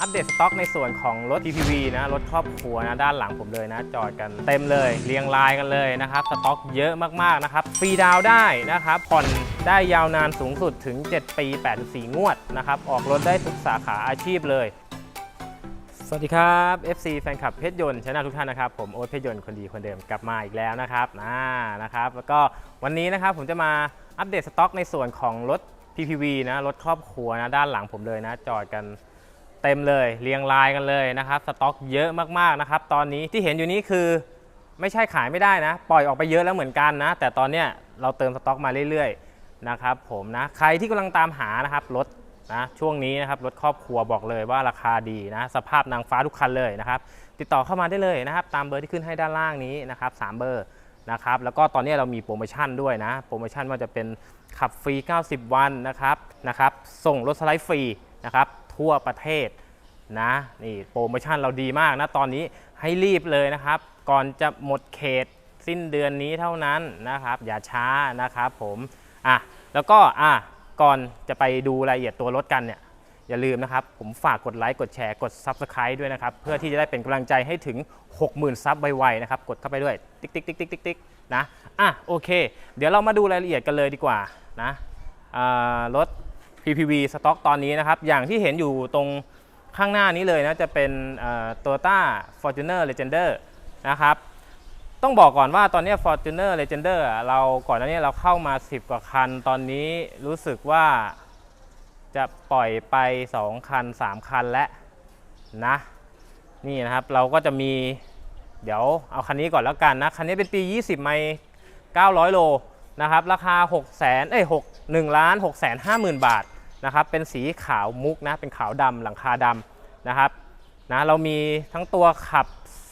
อัปเดตสต็อกในส่วนของรถ PPV นะ รถครอบครัวนะ ด้านหลังผมเลยนะ จอดกันเต็มเลย เรียงรายกันเลยนะครับ สต็อกเยอะมาก ๆ นะครับ ฟรีดาวได้นะครับ ผ่อนได้ยาวนานสูงสุดถึง 7 ปี 84 งวดนะครับ ออกรถได้ทุกสาขาอาชีพเลย สวัสดีครับ FC แฟนคลับเพชรยนต์ชนะทุกท่านนะครับ ผมโอ๊ตเพชรยนต์คนดีคนเดิมกลับมาอีกแล้วนะครับอ่านะครับ แล้วก็วันนี้นะครับผมจะมาอัปเดตสต็อกในส่วนของรถ PPV นะ รถครอบครัวนะ ด้านหลังผมเลยนะ จอดกัน เต็มเลยเรียงรายกันเลยนะครับสต็อกเยอะมากๆนะครับ ตอนนี้ที่เห็นอยู่นี้คือไม่ใช่ขายไม่ได้นะ ปล่อยออกไปเยอะแล้วเหมือนกันนะ แต่ตอนเนี้ยเราเติมสต็อกมาเรื่อยๆนะครับผมนะใครที่กำลังตามหานะครับรถนะช่วงนี้นะครับรถครอบครัวบอกเลยว่าราคาดีนะสภาพนางฟ้าทุกคันเลยนะครับ ติดต่อเข้ามาได้เลยนะครับ ตามเบอร์ที่ขึ้นให้ด้านล่างนี้นะครับสามเบอร์นะครับแล้วก็ตอนนี้เรามีโปรโมชั่นด้วยนะ โปรโมชั่นว่าจะเป็นขับฟรี 90 วันนะครับนะครับส่งรถสไลด์ฟรีนะครับทั่วประเทศ นะนี่โปรโมชั่นเราดีมากนะตอนนี้ให้รีบเลยนะครับ ก่อนจะหมดเขตสิ้นเดือนนี้เท่านั้นนะครับ อย่าช้านะครับผมอะแล้วก็อะก่อนจะไปดูรายละเอียดตัวรถกันเนี่ยอย่าลืมนะครับ ผมฝากกดไลค์กดแชร์กด Subscribe ด้วยนะครับ เพื่อที่จะได้เป็นกำลังใจให้ถึง 60,000 ซับไวๆนะครับ กดเข้าไปด้วย ติ๊กติ๊กติ๊กติ๊กติ๊กติ๊กนะอะโอเค เดี๋ยวเรามาดูรายละเอียดกันเลยดีกว่านะรถ PPV สต็อกตอนนี้นะครับ อย่างที่เห็นอยู่ตรง ข้างหน้านี้เลยนะจะเป็นโตโยต้า Fortuner Legender นะครับต้องบอกก่อนว่าตอนนี้ Fortuner Legender อะเราก่อนหน้านี้เราเข้ามา 10 กว่าคัน ตอนนี้รู้สึกว่าจะปล่อยไป 2 คัน 3 คันแล้วนะ นี่นะครับเราก็จะมีเดี๋ยวเอาคันนี้ก่อนแล้วกันนะ คันนี้เป็นปี 20 ไมล์900 โลนะครับ ราคา 6 0 0 0 0เอ้ย6 1ล้าน6 5 0 0 0 0 บาท นะครับเป็นสีขาวมุกนะเป็นขาวดำหลังคาดำนะครับนะเรามีทั้งตัวขับ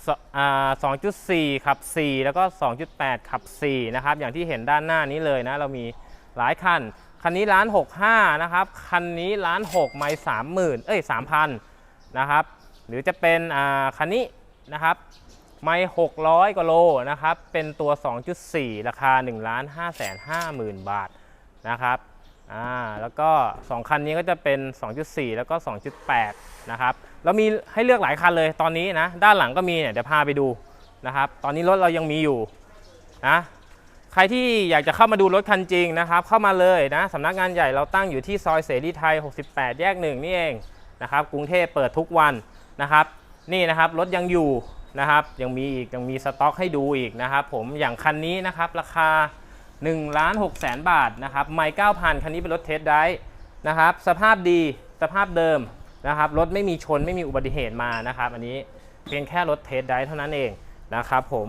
สอ่า2.4 ขับ 4 แล้วก็ 2.8 ขับ 4 นะครับ อย่างที่เห็นด้านหน้านี้เลยนะ เรามีหลายคัน คันนี้ล้าน65 นะครับ คันนี้ล้าน6ไม่30,000 เอ้ย 3,000 นะครับ หรือจะเป็นอ่าคันนี้นะครับไม่600กว่าโลนะครับ เป็นตัว 2.4 ราคา1ล้าน5 5 0 0 0 0 บาทนะครับ อ่าแล้วก็ 2 คันนี้ก็จะเป็น 2.4 แล้วก็ 2.8 นะครับแล้วมีให้เลือกหลายคันเลยตอนนี้นะด้านหลังก็มีเนี่ยเดี๋ยวพาไปดูนะครับตอนนี้รถเรายังมีอยู่นะใครที่อยากจะเข้ามาดูรถคันจริงนะครับ เข้ามาเลยนะสำนักงานใหญ่เราตั้งอยู่ที่ซอยเสรีไทย 68 แยกหนึ่งนี่เองนะครับกรุงเทพเปิดทุกวันนะครับ นี่นะครับรถยังอยู่นะครับยังมีอีกยังมีสต็อกให้ดูอีกนะครับ ผมอย่างคันนี้นะครับราคา 1ล้าน6แสนบาทนะครับไม่9,000 คันนี้เป็นรถเทสได้นะครับ สภาพดีสภาพเดิมนะครับ รถไม่มีชนไม่มีอุบัติเหตุมานะครับ อันนี้เพียงแค่รถเทสได้เท่านั้นเองนะครับผม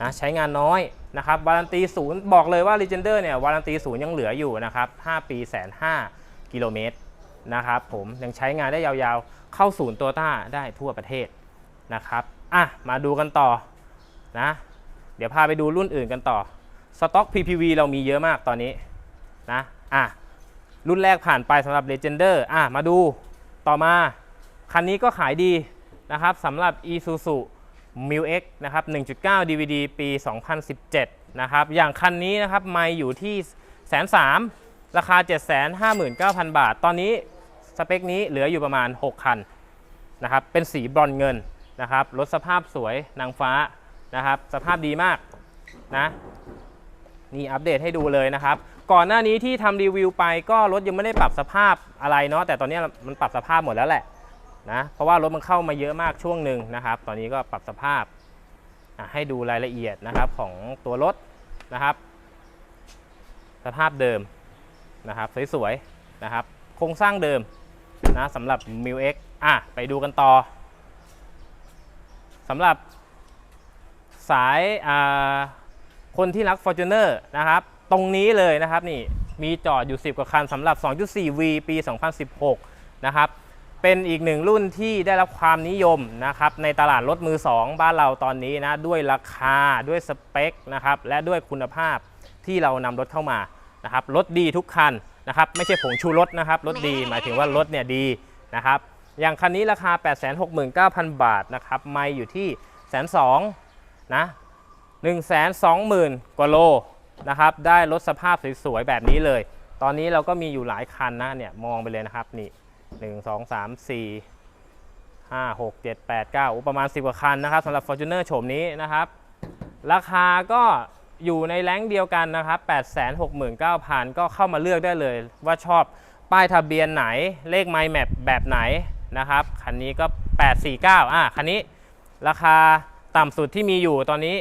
นะใช้งานน้อยนะครับวารันตีศูนย์บอกเลยว่า Legender เนี่ยวารันตีศูนย์ยังเหลืออยู่นะครับ 5 ปีแสนห้ากิโลเมตรนะครับผมยังใช้งานได้ยาวๆ เข้าศูนย์ตัวต้าได้ทั่วประเทศนะครับอะมาดูกันต่อนะ เดี๋ยวพาไปดูรุ่นอื่นกันต่อ สต็อก PPV เรามีเยอะมากตอนนี้นะอะรุ่นแรกผ่านไปสำหรับ Legender อะมาดูต่อมา คันนี้ก็ขายดีนะครับสำหรับ Isuzu m i l X นะครับ 1.9 DVD ปี 2017 นะครับ อย่างคันนี้นะครับไม่อยู่ที่แสนสามราคา 759,000 บาท ตอนนี้สเปคนี้เหลืออยู่ประมาณ 6 คันนะครับ เป็นสีบรอนเงินนะครับ รถสภาพสวยนางฟ้านะครับ สภาพดีมากนะ นี่อัปเดตให้ดูเลยนะครับ ก่อนหน้านี้ที่ทำรีวิวไปก็รถยังไม่ได้ปรับสภาพอะไรเนาะแต่ตอนนี้มันปรับสภาพหมดแล้วแหละนะเพราะว่ารถมันเข้ามาเยอะมากช่วงหนึ่งนะครับ ตอนนี้ก็ปรับสภาพให้ดูรายละเอียดนะครับของตัวรถนะครับ สภาพเดิมนะครับสวยๆนะครับ โครงสร้างเดิมนะสำหรับ m i l X อะไปดูกันต่อสำหรับสายอ่า คนที่รัก Fortuner นะครับ ตรงนี้เลยนะครับนี่มีจอดอยู่ 10 กว่าคันสำหรับ 2.4V ปี 2016 นะครับ เป็นอีกหนึ่งรุ่นที่ได้รับความนิยมนะครับ ในตลาดรถมือ 2 บ้านเราตอนนี้นะ ด้วยราคาด้วยสเปคนะครับ และด้วยคุณภาพที่เรานำรถเข้ามานะครับรถดีทุกคันนะครับ ไม่ใช่ผงชูรสนะครับรถดีหมายถึงว่ารถเนี่ยดีนะครับ อย่างคันนี้ราคา 869,000 บาทนะครับ ไม่อยู่ที่แสนสองนะ 1 2 0 0 0 0 กว่าโลนะครับ ได้รถสภาพสวยๆแบบนี้เลย ตอนนี้เราก็มีอยู่หลายคันนะเนี่ยมองไปเลยนะครับนี่ 1 2 3 4 5 6 7 8 9อุประมาณ 10 กว่าคันนะครับสำหรับ Fortuner โฉมนี้นะครับ ราคาก็อยู่ในแรงเดียวกันนะครับ 869,000 ก็เข้ามาเลือกได้เลย ว่าชอบป้ายทะเบียนไหนเลขไมล์แมปแบบไหนนะครับ คันนี้ก็ 849อะคันนี้ราคาต่ำสุดที่มีอยู่ตอนนี้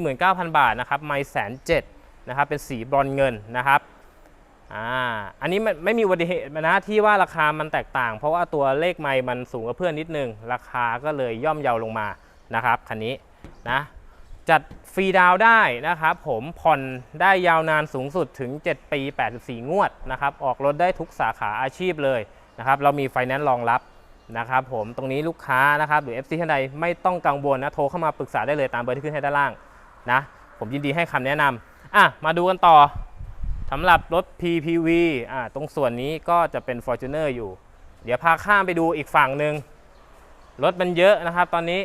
849,000 บาทนะครับไมล์แสนเจ็ดนะครับเป็นสีบรอนเงินนะครับอ่าอันนี้ไม่ไม่มีอุบัติเหตุนะที่ว่าราคามันแตกต่าง เพราะว่าตัวเลขไมล์มันสูงกว่าเพื่อนนิดนึง ราคาก็เลยย่อมเยาลงมานะครับคันนี้นะจัดฟรีดาวได้นะครับผมผ่อนได้ยาวนานสูงสุดถึง 7 ปี 84 งวดนะครับออกรถได้ทุกสาขาอาชีพเลยนะครับเรามีไฟแนนซ์รองรับ นะครับผมตรงนี้ลูกค้านะครับหรือ FC ท่านใดไม่ต้องกังวลนะโทรเข้ามาปรึกษาได้เลยตามเบอร์ที่ขึ้นให้ด้านล่างนะผมยินดีให้คำแนะนำอะมาดูกันต่อสำหรับรถ PPV อะตรงส่วนนี้ก็จะเป็น Fortuner อยู่ เดี๋ยวพาข้ามไปดูอีกฝั่งหนึ่งรถมันเยอะนะครับ ตอนนี้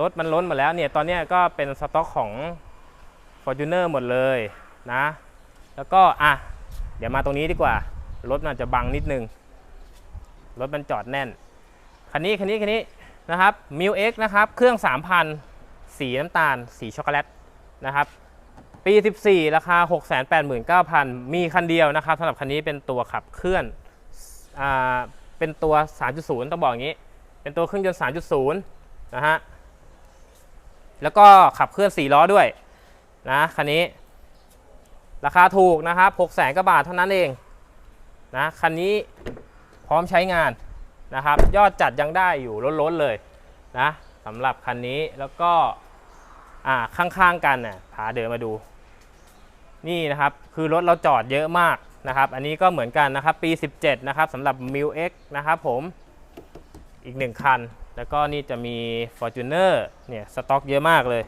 รถมันล้นหมดแล้วเนี่ยตอนนี้ก็เป็นสต็อกของ Fortuner หมดเลยนะ แล้วก็อะเดี๋ยวมาตรงนี้ดีกว่า รถมันอาจะบังนิดนึง รถมันจอดแน่น คันนี้คันนี้คันนี้นะครับ m i l X นะครับเครื่อง 3,000 สีน้ำตาล สีช็อกโกแลตนะครับปี 14 ราคา 689,000 มีคันเดียวนะครับสำหรับคันนี้เป็นตัวขับเคลื่อนอ่าเป็นตัว 3.0 ต้องบอกอย่างนี้ เป็นตัวเครื่องยนต์ 3.0 นะฮะแล้วก็ขับเคลื่อน 4 ล้อด้วยนะคันนี้ ราคาถูกนะครับ6 0แสนกว่าบาทเท่านั้นเองนะคันนี้ พร้อมใช้งานนะครับ ยอดจัดยังได้อยู่ล้นๆเลยนะสำหรับคันนี้แล้วก็อ่าข้างๆกันน่ะพาเดินมาดู นี่นะครับคือรถเราจอดเยอะมากนะครับ อันนี้ก็เหมือนกันนะครับปี 17 นะครับสำหรับ m i l X นะครับผมอีกหนึ่งคัน แล้วก็นี่จะมี Fortuner เนี่ยสต็อกเยอะมากเลย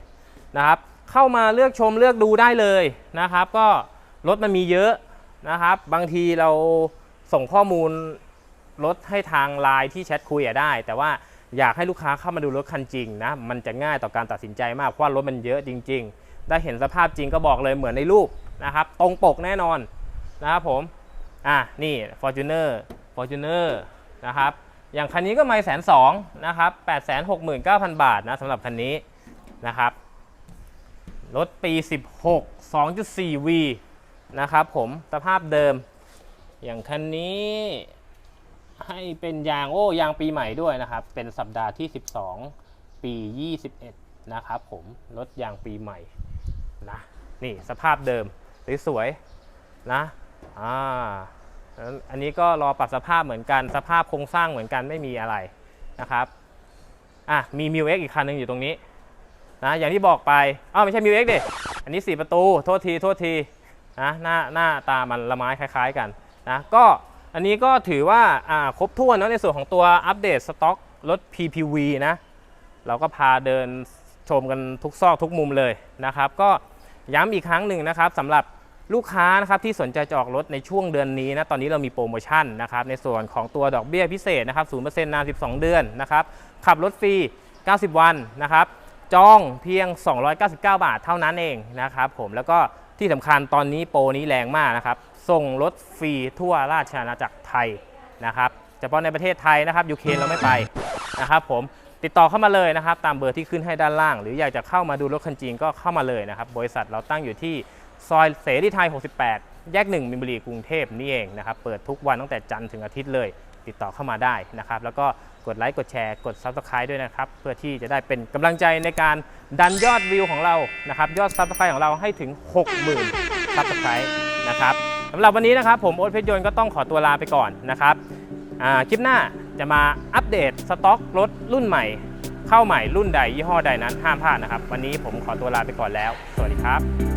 นะครับ เข้ามาเลือกชมเลือกดูได้เลยนะครับ ก็รถมันมีเยอะนะครับ บางทีเราส่งข้อมูล รถให้ทางไลน์ที่แชทคุยอะได้ แต่ว่าอยากให้ลูกค้าเข้ามาดูรถคันจริงนะมันจะง่ายต่อการตัดสินใจมากเพราะว่ารถมันเยอะจริง ๆ ได้เห็นสภาพจริงก็บอกเลยเหมือนในรูปนะครับตรงปกแน่นอนนะครับผมอะนี่ Fortuner Fortuner นะครับอย่างคันนี้ก็ไม่แสนสองนะครับแปดแสนหกหมื่นเก้าพันบาทนะสำหรับคันนี้นะครับรถปี 16 2.4V นะครับผมสภาพเดิมอย่างคันนี้ ให้เป็นยางโอ้ยางปีใหม่ด้วยนะครับ เป็นสัปดาห์ที่ 12 ปี 21 นะครับผมรถยางปีใหม่นะนี่สภาพเดิมสวยๆนะอ่าอันนี้ก็รอปรับสภาพเหมือนกันสภาพโครงสร้างเหมือนกันไม่มีอะไรนะครับอะมี m ิว X อีกคันหนึ่งอยู่ตรงนี้นะอย่างที่บอกไปอ้าวไม่ใช่ m ิว X ดิอันนี้ 4 ประตู โทษที โทษทีนะหน้าหน้าตามันละไม้คล้าย ๆกันนะก็ อันนี้ก็ถือว่าครบถ้วนนะในส่วนของตัวอัปเดตสต็อกรถ PPV นะ เราก็พาเดินชมกันทุกซอกทุกมุมเลยนะครับ ก็ย้ำอีกครั้งหนึ่งนะครับสำหรับลูกค้านะครับที่สนใจจะออกรถในช่วงเดือนนี้นะตอนนี้เรามีโปรโมชั่นนะครับในส่วนของตัวดอกเบี้ยพิเศษนะครับ0%นาน 12 เดือนนะครับขับรถฟรี 90 วันนะครับจองเพียง 299 บาทเท่านั้นเองนะครับผมแล้วก็ที่สำคัญตอนนี้โปรนี้แรงมากนะครับ ส่งรถฟรีทั่วราชอาณาจักรไทยนะครับเฉพาะในประเทศไทยนะครับยูเครนเราไม่ไปนะครับผมติดต่อเข้ามาเลยนะครับ ตามเบอร์ที่ขึ้นให้ด้านล่าง หรืออยากจะเข้ามาดูรถคันจริงก็เข้ามาเลยนะครับ บริษัทเราตั้งอยู่ที่ซอยเสรีไทย 68 แยก 1 มินบุรีกรุงเทพนี่เองนะครับ เปิดทุกวันตั้งแต่จันทร์ถึงอาทิตย์เลย ติดต่อเข้ามาได้นะครับ แล้วก็กดไลค์กดแชร์กด Subscribe ด้วยนะครับ เพื่อที่จะได้เป็นกำลังใจในการดันยอดวิวของเรานะครับ ยอด Subscribe ของเราให้ถึง 60,000 Subscribe นะครับำหรับวันนี้นะครับผมโอ๊ตเพชรยนต์ก็ต้องขอตัวลาไปก่อนนะครับคลิปหน้าจะมาอัปเดตสต็อกรถรุ่นใหม่ เข้าใหม่รุ่นใดยี่ห้อใดนั้นห้ามพลาดนะครับ วันนี้ผมขอตัวลาไปก่อนแล้ว สวัสดีครับ